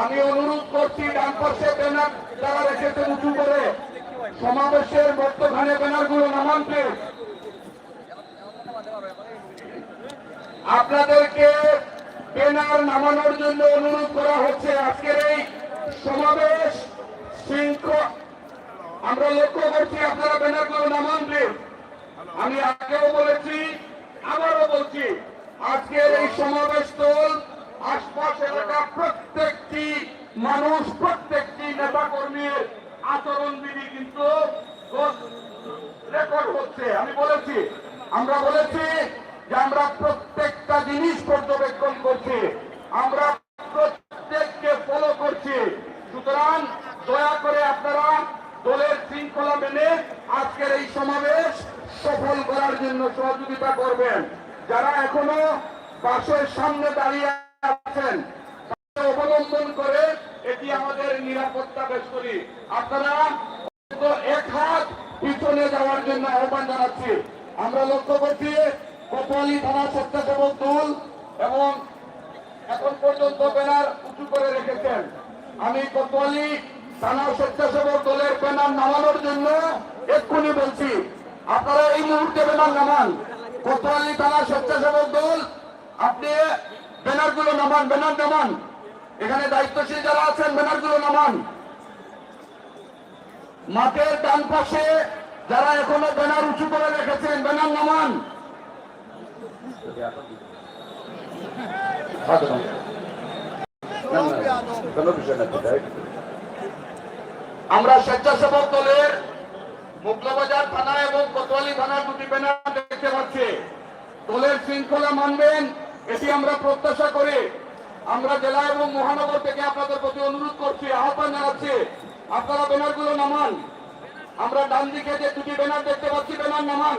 আমি অনুরোধ করছি ডান পাশে ব্যানার যারা রেখেছেন উঁচু করে। সমাবেশের মধ্যখানে ব্যানারগুলো নামানতে। আপনাদেরকে ব্যানার নামানোর জন্য অনুরোধ করা হচ্ছে আজকের এই সমাবেশ আমরা লক্ষ্য করছি আপনারা ব্যানারগুলো নামান আমি আগেও বলেছি, আবারও বলছি, আজকের এই সমাবেশ দল আশপাশ এলাকার প্রত্যেকটি মানুষ, প্রত্যেকটি নেতা কর্মীর আচরণ বিধি কিন্তু রেকর্ড হচ্ছে। আমি বলেছি, আমরা বলেছি যে আমরা প্রত্যেকটা জিনিস পর্যবেক্ষণ করছি। আমরা প্রত্যেককে ফলো করছি। সুতরাং দয়া করে আপনারা দলের শৃঙ্খলা মেনে আজকের এই সমাবেশ সফল করার জন্য সহযোগিতা করবেন। যারা এখনও বাসের সামনে দাঁড়িয়ে আছেন অবলম্বন করে এটি আমাদের নিরাপত্তা করি আপনারা এক হাত পিছনে যাওয়ার জন্য আহ্বান জানাচ্ছি। আমরা লক্ষ্য করছি কোতোয়ালি থানা স্বেচ্ছাসেবক দল এবং এখন পর্যন্ত ব্যানার উঁচু করে রেখেছেন। আমি কোতোয়ালি থানা স্বেচ্ছাসেবক দলের ব্যানার নামানোর জন্য এক্ষুনি বলছি, আপনারা এই মুহূর্তে ব্যানার নামান। কোতোয়ালি থানা স্বেচ্ছাসেবক দল, আপনি ব্যানারগুলো নামান, ব্যানার নামান। এখানে দায়িত্বশীল যারা আছেন ব্যানারগুলো নামান। মাঠের ডান পাশে যারা এখনও ব্যানার উঁচু করে রেখেছেন, ব্যানার নামান। আমরা স্বেচ্ছাসেবক দলের মুগলাবাজার থানা এবং কোতোয়ালি থানার দুটি ব্যানার দেখতে পাচ্ছি। দলের শৃঙ্খলা মানবেন। এটি আমরা প্রত্যাশা করে আমরা জেলা এবং মহানগর থেকে আপনাদের প্রতি অনুরোধ করছি, আহ্বান জানাচ্ছি, আপনারা ব্যানারগুলো নামান। আমরা ডান দিকে যে দুটি ব্যানার দেখতে পাচ্ছি, ব্যানার নামান।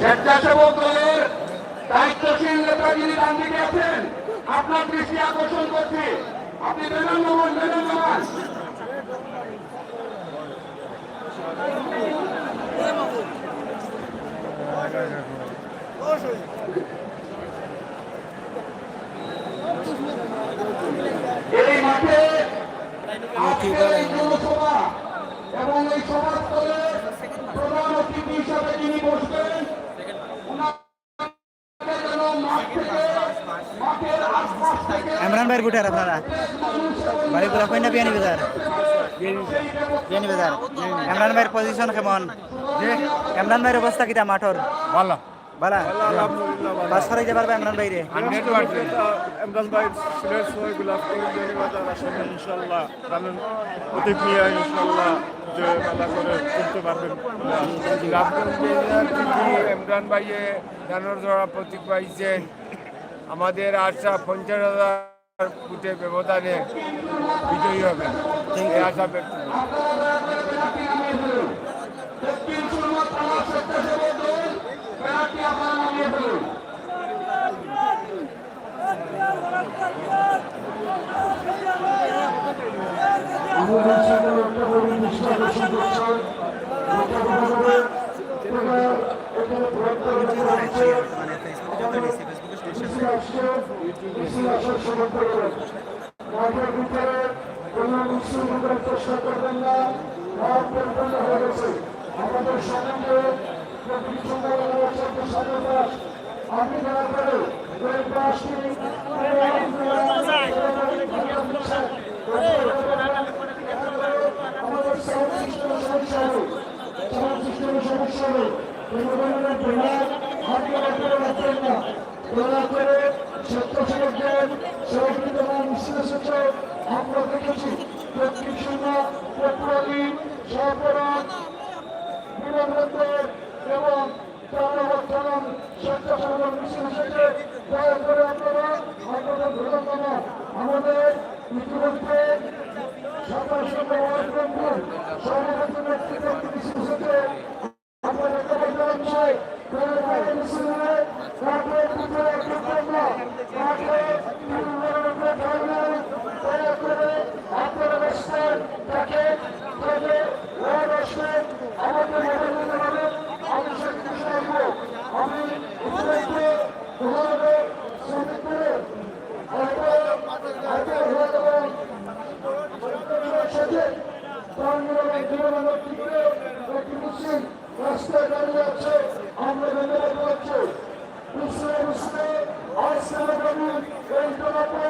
স্বেচ্ছাসেবক দলের দায়িত্বশীল নেতা যিনি ডান দিকে আছেন আপনার দৃষ্টি আকর্ষণ করছি। আপনি এই মাঠে আজকের এই জনসভা আপনারা বাড়িগুলো কই না বিয়ানি বাজার? বিয়ানি বাজার। ইমরান ভাইয়ের পজিশন কেমন? ইমরান ভাইয়ের অবস্থা কিটা মাঠর? ভালো। বালা বাস করাইতে পারবে ইমরান ভাইরে? ইমরান ভাই সিলেট সবাইগুলো বাজার আসলে ইনশাল্লাহ কারণ অতীত নিয়ে ইনশাল্লাহ যে মেলা করে করতে পারবেন। ইমরান ভাইয়ে প্রতীক পাইছেন আমাদের আশা পঞ্চাশ হাজার ফুটে ব্যবধানে বিজয়ী হবেন এই আশা ব্যক্ত। দক্ষিণ সুরমা থানা স্বেচ্ছাসেবক দল ব্যানারটি আপনারা নামিয়ে ফেলুন আমাদের সাথে একটা বড় অনুষ্ঠান আকর্ষণ করছে এটা ভালোভাবে এখানে এখানে বৃহত্তর করা হচ্ছে কৃষি আসছে কৃষি আসার সমর্থন করেন মাঠের ভিতরে কোনো বিশৃঙ্খলার চেষ্টা করবেন না মাঠ পরিপূর্ণ হয়ে গেছে আমাদের সমাজে আপনি দয়া করে ওই সমস্যা হবে সাউন্ড সিস্টেমের সমস্যা হবে কোনো ধরনের বেড়া হাত করে রাখবেন না দয়া করে স্বেচ্ছাসেবকদের সহযোগিতা এসেছে আমরা দেখেছি। দক্ষিণ সীমা পেট্রোলি সরবরাহ বিমানবন্দর এবং আমাদের ইতিমধ্যে রাস্তায় দাঁড়িয়ে আছে আমরা ভেবে রাখতে বুঝতে বুঝতে আজকে এই জমাতে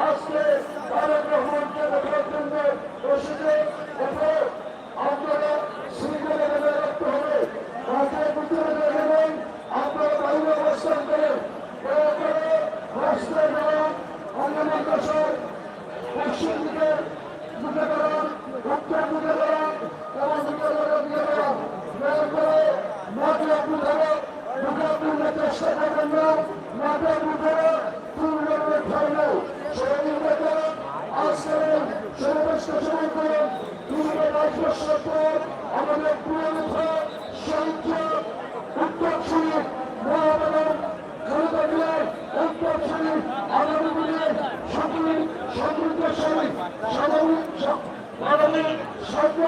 আজকে তারেক রহমানকে দেখার জন্য বসেছে পৃষ্ঠপোষক আমাদের পুরোনো সাহিত্য উত্তরসূরি মহামানব খালেদা জিলার উত্তরসূরি আগামী দিনে সকলের সমৃদ্ধশালী সাধারণ আগামী সর্ব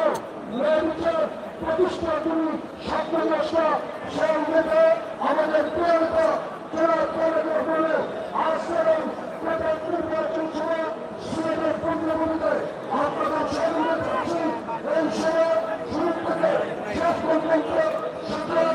ন্যায়বিচার প্রতিষ্ঠা করি স্বপ্নদ্রষ্টা সেই নেতা আমাদের প্রিয়তা এই সময় শুরু থেকে শেষ পর্যন্ত সুতরাং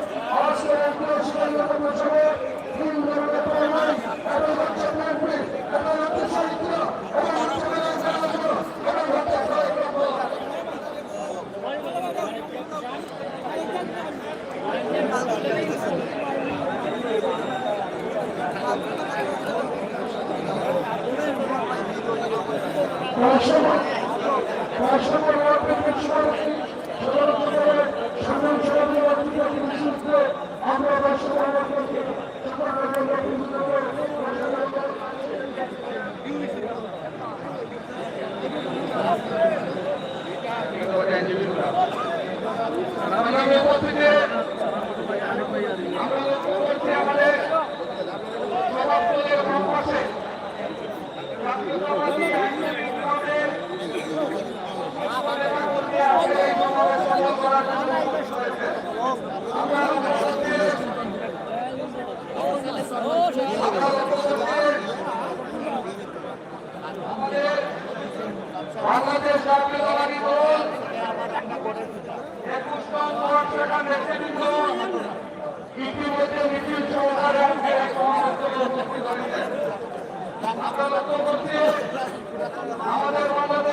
আমরা আমাদের সামনে দাঁড়াবি বল একুশ নম্বর সেটা বেছে নিত ইতিমধ্যে মিছিল সহকারে আমাদের মনে